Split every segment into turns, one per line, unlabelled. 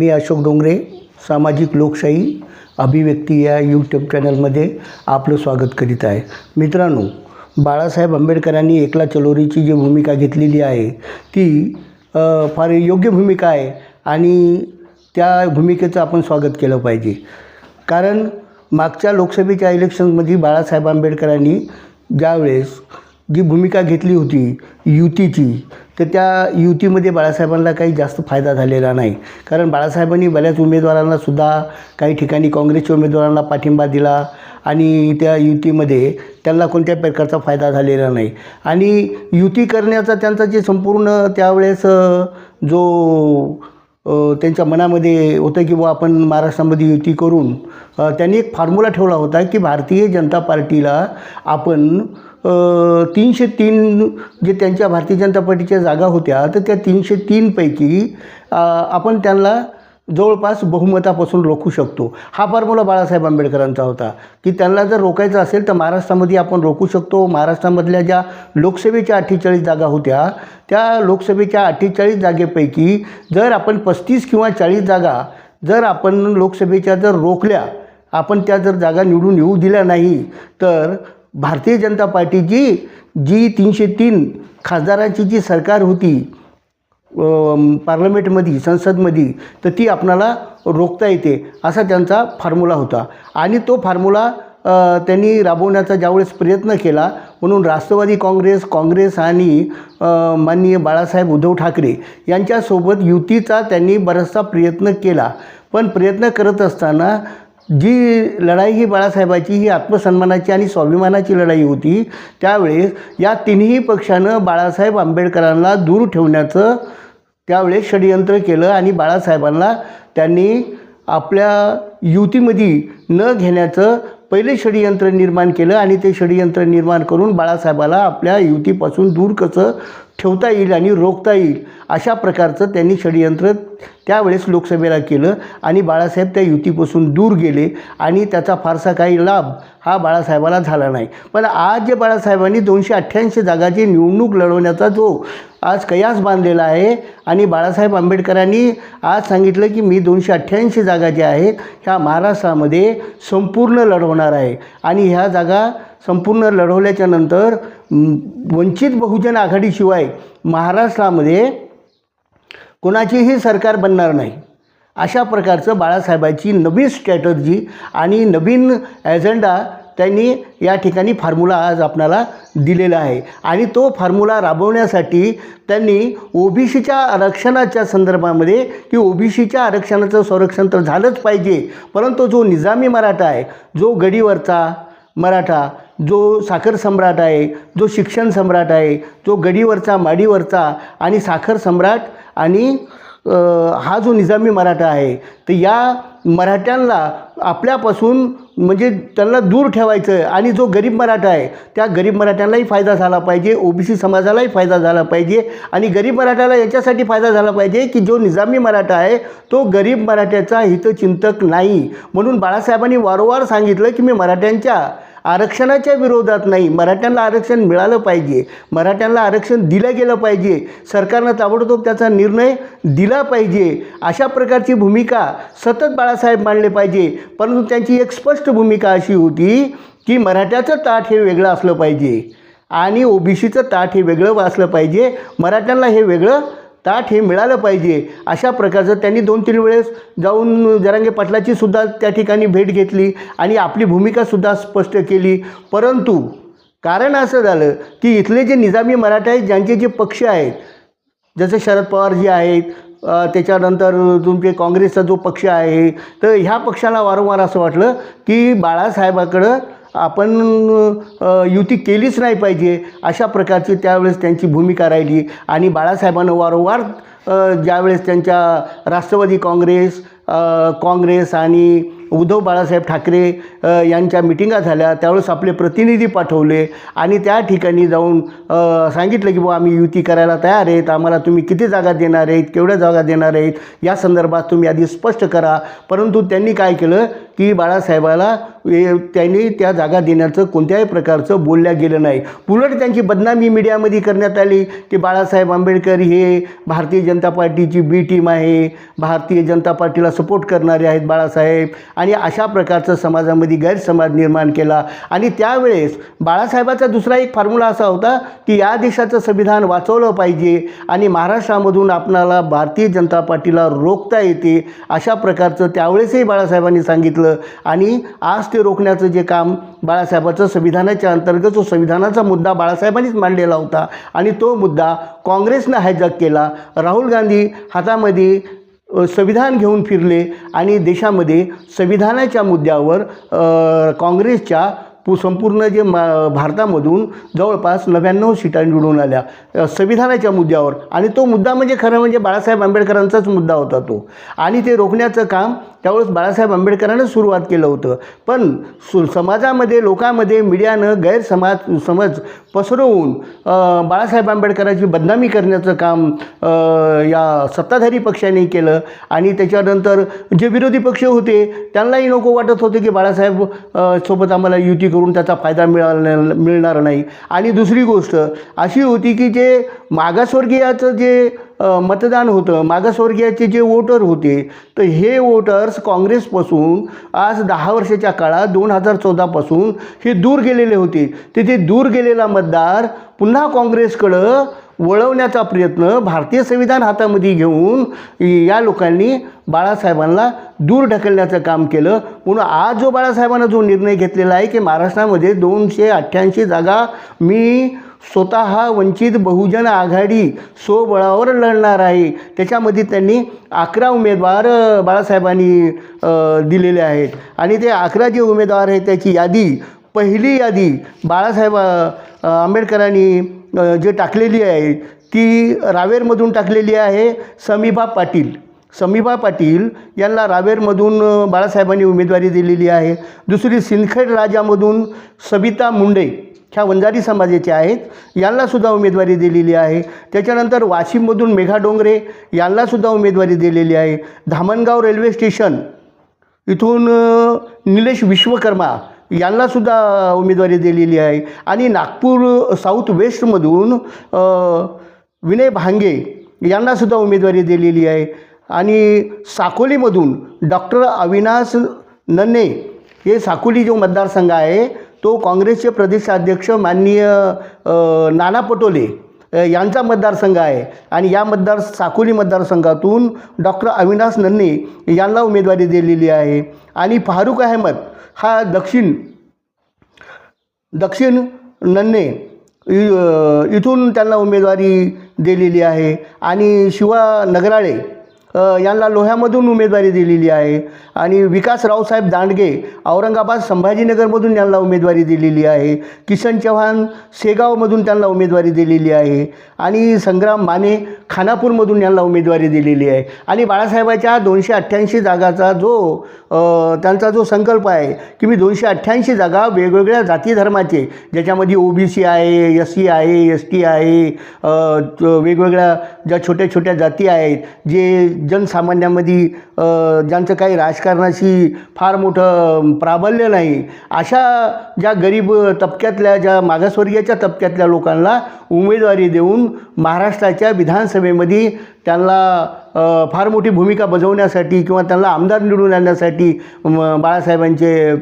मी अशोक डोंगरे सामाजिक लोकशाही अभिव्यक्ती या यूट्यूब चॅनलमध्ये आपलं स्वागत करीत आहे. मित्रांनो बाळासाहेब आंबेडकरांनी एकला चलोरीची जी भूमिका घेतलेली आहे ती फार योग्य भूमिका आहे आणि त्या भूमिकेचं आपण स्वागत केलं पाहिजे. कारण मागच्या लोकसभेच्या इलेक्शनमध्ये बाळासाहेब आंबेडकरांनी ज्यावेळेस जी भूमिका घेतली होती युतीची तर त्या युतीमध्ये बाळासाहेबांना काही जास्त फायदा झालेला नाही. कारण बाळासाहेबांनी बऱ्याच उमेदवारांनासुद्धा काही ठिकाणी काँग्रेसच्या उमेदवारांना पाठिंबा दिला आणि त्या युतीमध्ये त्यांना कोणत्या प्रकारचा फायदा झालेला नाही. आणि युती करण्याचा त्यांचा जे संपूर्ण त्यावेळेस जो त्यांच्या मनामध्ये होतं की बुवा आपण महाराष्ट्रामध्ये युती करून त्यांनी एक फॉर्म्युला ठेवला होता की भारतीय जनता पार्टीला आपण तीनशे तीन जे त्यांच्या भारतीय जनता पार्टीच्या जागा होत्या तर त्या तीनशे तीनपैकी आपण त्यांना जवळपास बहुमतापासून रोखू शकतो. हा फॉर्म्युला बाळासाहेब आंबेडकरांचा होता. की त्यांना जर रोखायचं असेल तर महाराष्ट्रामध्ये आपण रोखू शकतो. महाराष्ट्रामधल्या ज्या लोकसभेच्या अठ्ठेचाळीस जागा होत्या त्या लोकसभेच्या अठ्ठेचाळीस जागेपैकी जर आपण पस्तीस किंवा चाळीस जागा जर आपण लोकसभेच्या जर रोखल्या आपण त्या जर जागा निवडून येऊ दिल्या नाही तर भारतीय जनता पार्टीची जी तीनशे तीन खासदारांची जी सरकार होती पार्लमेंटमध्ये संसदमध्ये तर ती आपणाला रोखता येते असा त्यांचा फॉर्म्युला होता. आणि तो फॉर्म्युला त्यांनी राबवण्याचा ज्यावेळेस प्रयत्न केला म्हणून राष्ट्रवादी काँग्रेस काँग्रेस आणि माननीय बाळासाहेब उद्धव ठाकरे यांच्यासोबत युतीचा त्यांनी बराचसा प्रयत्न केला. पण प्रयत्न करत असताना जी लढाई ही बाळासाहेबाची ही आत्मसन्मानाची आणि स्वाभिमानाची लढाई होती त्यावेळेस या तिन्ही पक्षानं बाळासाहेब आंबेडकरांना दूर ठेवण्याचं त्यावेळेस षडयंत्र केलं आणि बाळासाहेबांना त्यांनी आपल्या युतीमध्ये न घेण्याचं पहिले षडयंत्र निर्माण केलं आणि ते षडयंत्र निर्माण करून बाळासाहेबाला आपल्या युतीपासून दूर कसं ठेवता येईल आणि रोखता येईल अशा प्रकारचं त्यांनी षडयंत्र त्यावेळेस लोकसभेला केलं. आणि बाळासाहेब त्या युतीपासून दूर गेले आणि त्याचा फारसा काही लाभ हा बाळासाहेबाला झाला नाही. पण आज जे बाळासाहेबांनी दोनशे अठ्ठ्याऐंशी जागाची निवडणूक लढवण्याचा जो आज कयास बांधलेला आहे आणि बाळासाहेब आंबेडकरांनी आज सांगितलं की मी दोनशे अठ्ठ्याऐंशी जागा ज्या आहेत ह्या महाराष्ट्रामध्ये संपूर्ण लढवणार आहे. आणि ह्या जागा संपूर्ण लढवल्याच्या नंतर वंचित बहुजन आघाडीशिवाय महाराष्ट्रामध्ये कोणाचीही सरकार बनणार नाही. अशा प्रकारचं बाळासाहेबांची नवीन स्ट्रॅटर्जी आणि नवीन ॲजेंडा त्यांनी या ठिकाणी फॉर्म्युला आज आपणाला दिलेला आहे. आणि तो फॉर्म्युला राबवण्यासाठी त्यांनी ओबीसीच्या आरक्षणाच्या संदर्भामध्ये की ओबीसीच्या आरक्षणाचं संरक्षण तर झालंच पाहिजे परंतु जो निजामी मराठा आहे जो गडीवरचा मराठा जो साखर सम्राट आहे जो शिक्षण सम्राट आहे जो गडीवरचा माडीवरचा आणि साखर सम्राट आणि हा जो निजामी मराठा आहे तर या मराठ्यांना आपल्यापासून म्हणजे त्यांना दूर ठेवायचं आणि जो गरीब मराठा आहे त्या गरीब मराठ्यांनाही फायदा झाला पाहिजे ओबीसी समाजालाही फायदा झाला पाहिजे आणि गरीब मराठ्याला याच्यासाठी फायदा झाला पाहिजे की जो निजामी मराठा आहे तो गरीब मराठ्याचा हितचिंतक नाही. म्हणून बाळासाहेबांनी वारंवार सांगितलं की मी मराठ्यांच्या आरक्षणाच्या विरोधात नाही. मराठ्यांना आरक्षण मिळालं पाहिजे. मराठ्यांना आरक्षण दिलं गेलं पाहिजे. सरकारनं ताबडतोब त्याचा निर्णय दिला पाहिजे. अशा प्रकारची भूमिका सतत बाळासाहेब मांडले पाहिजे. परंतु त्यांची एक स्पष्ट भूमिका अशी होती की मराठ्याचं ताट हे वेगळं असलं पाहिजे. आणि ओबीसीचं ताट हे वेगळं असलं पाहिजे. मराठ्यांना हे वेगळं ताट हे मिळालं पाहिजे. अशा प्रकारचं त्यांनी दोन तीन वेळेस जाऊन जरांगे पाटलाची सुद्धा त्या ठिकाणी भेट घेतली आणि आपली भूमिकासुद्धा स्पष्ट केली. परंतु कारण असं झालं की इथले जे निजामी मराठा आहेत ज्यांचे जे पक्ष आहेत जसं शरद पवार जे आहेत त्याच्यानंतर तुमचे काँग्रेसचा जो पक्ष आहे तर ह्या पक्षाला वारंवार असं वाटलं की बाळासाहेबाकडं आपण युती केलीच नाही पाहिजे अशा प्रकारची त्यावेळेस त्यांची भूमिका राहिली. आणि बाळासाहेबांना वारंवार ज्यावेळेस त्यांच्या राष्ट्रवादी काँग्रेस काँग्रेस आणि उद्धव बाळासाहेब ठाकरे यांच्या मिटिंगा झाल्या त्यावेळेस आपले प्रतिनिधी पाठवले. आणि त्या ठिकाणी जाऊन सांगितलं की बुवा आम्ही युती करायला तयार आहेत आम्हाला तुम्ही किती जागा देणार आहेत केवढ्या जागा देणार आहेत या संदर्भात तुम्ही आधी स्पष्ट करा. परंतु त्यांनी काय केलं? की बाळासाहेबाला ए- त्यांनी त्या जागा देण्याचं कोणत्याही प्रकारचं बोलल्या गेलं नाही. उलट त्यांची बदनामी मीडियामध्ये करण्यात आली की बाळासाहेब आंबेडकर हे भारतीय जनता पार्टीची बी टीम आहे. भारतीय जनता पार्टीला सपोर्ट करणारे आहेत बाळासाहेब. आणि अशा प्रकारचं समाजामध्ये गैरसमाज निर्माण केला. आणि त्यावेळेस बाळासाहेबाचा दुसरा एक फॉर्म्युला असा होता की या देशाचं संविधान वाचवलं पाहिजे आणि महाराष्ट्रामधून आपणाला भारतीय जनता पार्टीला रोखता येते अशा प्रकारचं त्यावेळेसही बाळासाहेबांनी सांगितलं. आणि आज ते रोखण्याचं जे काम बाळासाहेबाचं संविधानाच्या अंतर्गत जो संविधानाचा मुद्दा बाळासाहेबांनीच मांडलेला होता. आणि तो मुद्दा काँग्रेसनं हायजॅक केला. राहुल गांधी हातामध्ये संविधान घेऊन फिरले आणि देशामध्ये संविधानाच्या मुद्द्यावर काँग्रेसच्या पू संपूर्ण जे मा भारतामधून जवळपास नव्याण्णव सीटा निवडून आल्या. संविधानाच्या मुद्द्यावर. आणि तो मुद्दा म्हणजे खरं म्हणजे बाळासाहेब आंबेडकरांचाच मुद्दा होता तो. आणि ते रोखण्याचं काम त्यावेळेस बाळासाहेब आंबेडकरांनं सुरुवात केलं होतं. पण सु समाजामध्ये लोकांमध्ये मीडियानं गैरसमाज समज पसरवून बाळासाहेब आंबेडकरांची बदनामी करण्याचं काम या सत्ताधारी पक्षाने केलं. आणि त्याच्यानंतर जे विरोधी पक्ष होते त्यांनाही नको वाटत होते की बाळासाहेब सोबत आम्हाला युती करून त्याचा फायदा मिळाला मिळणार नाही. आणि दुसरी गोष्ट अशी होती की जे मागासवर्गीयाचं जे मतदान होतं. मागासवर्गीयाचे जे वोटर होते तर हे वोटर्स काँग्रेसपासून आज दहा वर्षाच्या काळात दोन हजार चौदापासून हे दूर गेलेले होते. तिथे दूर गेलेला मतदार पुन्हा काँग्रेसकडं वळवण्याचा प्रयत्न भारतीय संविधान हातामध्ये घेऊन या लोकांनी बाळासाहेबांना दूर ढकलण्याचं काम केलं. म्हणून आज जो बाळासाहेबांना जो निर्णय घेतलेला आहे की महाराष्ट्रामध्ये दोनशे अठ्ठ्याऐंशी जागा मी स्वतः वंचित बहुजन आघाडी स्वबळावर लढणार आहे. त्याच्यामध्ये त्यांनी अकरा उमेदवार बाळासाहेबांनी दिलेले आहेत. आणि ते अकरा जे उमेदवार आहेत त्याची यादी पहिली यादी बाळासाहेब आंबेडकरांनी जे टाकलेली आहे ती रावेरमधून टाकलेली आहे समीभा पाटील. समीभा पाटील यांना रावेरमधून बाळासाहेबांनी उमेदवारी दिलेली आहे. दुसरी सिंदखेड राजामधून सबिता मुंडे. ह्या वंजारी समाजाचे आहेत. यांनासुद्धा उमेदवारी दिलेली आहे. त्याच्यानंतर वाशिममधून मेघा डोंगरे यांनासुद्धा उमेदवारी दिलेली आहे. धामणगाव रेल्वे स्टेशन इथून निलेश विश्वकर्मा यांनासुद्धा उमेदवारी दिलेली आहे. आणि नागपूर साऊथ वेस्टमधून विनय भांगे यांनासुद्धा उमेदवारी दिलेली आहे. आणि साकोलीमधून डॉक्टर अविनाश नन्ने हे साकोली जो मतदारसंघ आहे तो काँग्रेसचे प्रदेशाध्यक्ष माननीय नाना पटोले यांचा मतदारसंघ आहे. आणि या मतदार साकोली मतदारसंघातून डॉक्टर अविनाश नन्ने यांना उमेदवारी दिलेली आहे. आणि फारुख अहमद हा दक्षिण दक्षिण नन्ने इ- इथून त्यांना उमेदवारी दिलेली आहे. आणि शिवा नगराळे यांना लोह्यामधून उमेदवारी दिलेली आहे. आणि विकास रावसाहेब दांडगे औरंगाबाद संभाजीनगरमधून यांना उमेदवारी दिलेली आहे. किसन चव्हाण शेगावमधून त्यांना उमेदवारी दिलेली आहे. आणि संग्राम माने खानापूरमधून यांना उमेदवारी दिलेली आहे. आणि बाळासाहेबाच्या दोनशे अठ्ठ्याऐंशी जागाचा जो त्यांचा जो संकल्प आहे की मी दोनशे अठ्ठ्याऐंशी जागा वेगवेगळ्या जाती धर्माचे ज्याच्यामध्ये ओ बी सी आहे एस सी आहे एस टी आहे वेगवेगळ्या ज्या छोट्या छोट्या जाती आहेत जे जनसामान्यामध्ये ज्यांचं काही राजकारणाशी फार मोठं प्राबल्य नाही अशा ज्या गरीब तबक्यातल्या ज्या मागासवर्गीयाच्या तबक्यातल्या लोकांना उमेदवारी देऊन महाराष्ट्राच्या विधानसभेमध्ये त्यांना फार मोठी भूमिका बजावण्यासाठी किंवा त्यांना आमदार निवडून आणण्यासाठी बाळासाहेबांचे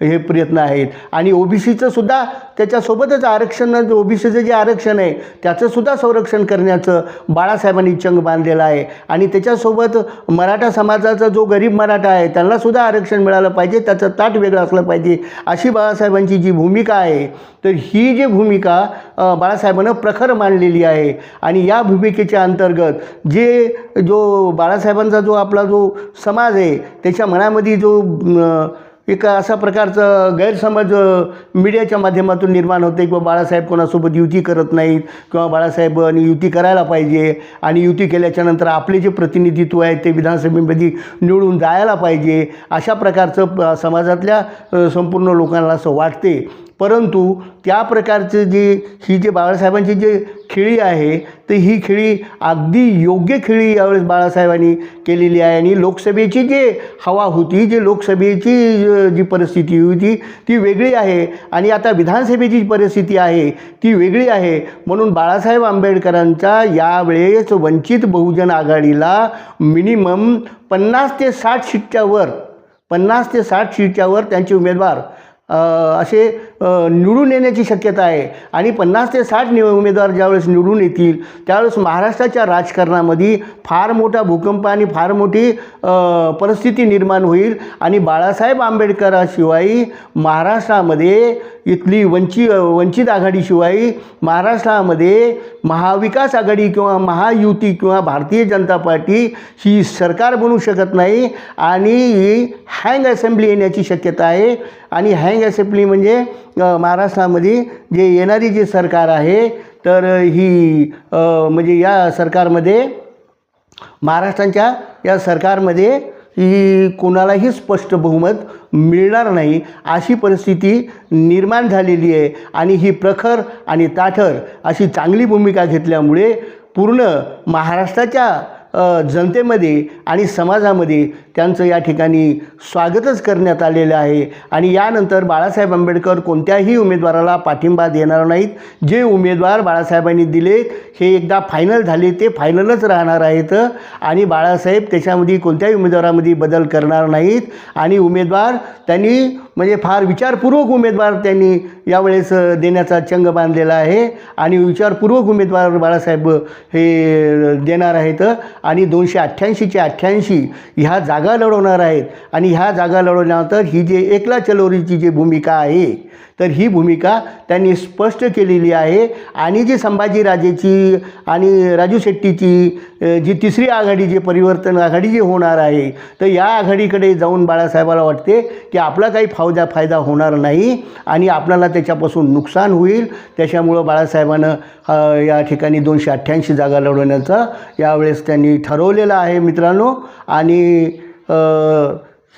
हे प्रयत्न आहेत. आणि ओ ओबीसीचं सुद्धा त्याच्यासोबतच आरक्षण ओ बी सीचं जे आरक्षण आहे त्याचंसुद्धा संरक्षण करण्याचं बाळासाहेबांनी चंग बांधलेला आहे. आणि त्याच्यासोबत मराठा समाजाचा जो गरीब मराठा आहे त्यांनासुद्धा आरक्षण मिळालं पाहिजे त्याचं ताट वेगळं असलं पाहिजे अशी बाळासाहेबांची जी भूमिका आहे तर ही जी भूमिका बाळासाहेबांनं प्रखर मांडलेली आहे. आणि या भूमिकेच्या अंतर्गत जे जो बाळासाहेबांचा जो आपला जो समाज आहे त्याच्या मनामध्ये जो एक असा प्रकारचा गैरसमज मीडियाच्या माध्यमातून निर्माण होते किंवा बाळासाहेब कोणासोबत युती करत नाहीत किंवा बाळासाहेब आणि युती करायला पाहिजे आणि युती केल्याच्यानंतर आपले जे प्रतिनिधित्व आहे ते विधानसभेमध्ये निवडून जायला पाहिजे अशा प्रकारचं प- समाजातल्या संपूर्ण लोकांना असं वाटते. परंतु त्या प्रकारचे जे ही जे बाळासाहेबांची जे खेळी आहे तर ही खेळी अगदी योग्य खेळी यावेळेस बाळासाहेबांनी केलेली आहे. आणि लोकसभेची जे हवा होती जे लोकसभेची जी परिस्थिती होती ती वेगळी आहे. आणि आता विधानसभेची जी परिस्थिती आहे ती वेगळी आहे. म्हणून बाळासाहेब आंबेडकरांचा यावेळेस वंचित बहुजन आघाडीला मिनिमम पन्नास ते साठ सीटच्यावर पन्नास ते साठ सीटच्यावर त्यांचे उमेदवार असे निवडून येण्याची शक्यता आहे. आणि पन्नास ते साठ नि उमेदवार ज्यावेळेस निवडून येतील त्यावेळेस महाराष्ट्राच्या राजकारणामध्ये फार मोठा भूकंप आणि फार मोठी परिस्थिती निर्माण होईल. आणि बाळासाहेब आंबेडकराशिवाय महाराष्ट्रामध्ये इथली वंचित वंचित आघाडीशिवाय महाराष्ट्रामध्ये महाविकास आघाडी किंवा महायुती किंवा भारतीय जनता पार्टी ही सरकार बनू शकत नाही. आणि ही हँग असेंब्ली येण्याची शक्यता आहे. आणि हँग असेंब्ली म्हणजे महाराष्ट्रामध्ये जे येणारी जी सरकार आहे तर ही म्हणजे या सरकारमध्ये महाराष्ट्रांच्या या सरकारमध्ये ही कोणालाही स्पष्ट बहुमत मिळणार नाही अशी परिस्थिती निर्माण झालेली आहे. आणि ही प्रखर आणि ताठर अशी चांगली भूमिका घेतल्यामुळे पूर्ण महाराष्ट्राच्या जनतेमध्ये आणि समाजामध्ये त्यांचं या ठिकाणी स्वागतच करण्यात आलेलं आहे. आणि यानंतर बाळासाहेब आंबेडकर कोणत्याही उमेदवाराला पाठिंबा देणार नाहीत. जे उमेदवार बाळासाहेबांनी दिले हे एकदा फायनल झाले ते फायनलच राहणार आहेत. आणि बाळासाहेब त्याच्यामध्ये कोणत्याही उमेदवारामध्ये बदल करणार नाहीत. आणि उमेदवार त्यांनी म्हणजे फार विचारपूर्वक उमेदवार त्यांनी यावेळेस देण्याचा चंग बांधलेला आहे. आणि विचारपूर्वक उमेदवार बाळासाहेब हे देणार आहेत. आणि दोनशे अठ्ठ्याऐंशीचे अठ्ठ्याऐंशी ह्या जागा जागा लढवणार आहेत. आणि ह्या जागा लढवल्यानंतर ही जे एकला चलोरीची जी भूमिका आहे तर ही भूमिका त्यांनी स्पष्ट केलेली आहे. आणि जी संभाजीराजेची आणि राजू शेट्टीची जी तिसरी आघाडी जी परिवर्तन आघाडी जी होणार आहे तर या आघाडीकडे जाऊन बाळासाहेबाला वाटते की आपला काही फावदा फायदा होणार नाही आणि आपल्याला त्याच्यापासून नुकसान होईल. त्याच्यामुळं बाळासाहेबानं या ठिकाणी दोनशे अठ्ठ्याऐंशी जागा लढवण्याचं यावेळेस त्यांनी ठरवलेलं आहे मित्रांनो. आणि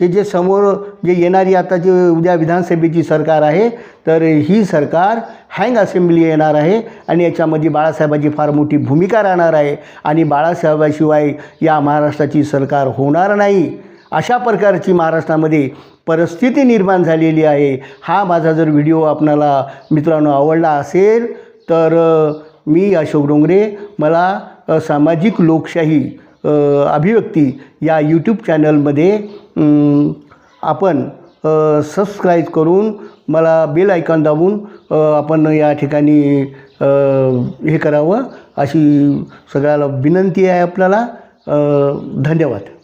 हे जे समोर जे येणारी आता जे उद्या विधानसभेची सरकार आहे तर ही सरकार हँग असेंब्ली येणार आहे आणि याच्यामध्ये बाळासाहेबाची फार मोठी भूमिका राहणार आहे आणि बाळासाहेबाशिवाय या महाराष्ट्राची सरकार होणार नाही. अशा प्रकारची महाराष्ट्रामध्ये परिस्थिती निर्माण झालेली आहे. हा माझा जर व्हिडिओ आपणाला मित्रांनो आवडला असेल तर मी अशोक डोंगरे मला सामाजिक लोकशाही अभिव्यक्ती या यूट्यूब चॅनलमध्ये आपण सबस्क्राईब करून मला बेल आयकॉन दाबून आपण या ठिकाणी हे करावं अशी सगळ्याला विनंती आहे आपल्याला. धन्यवाद.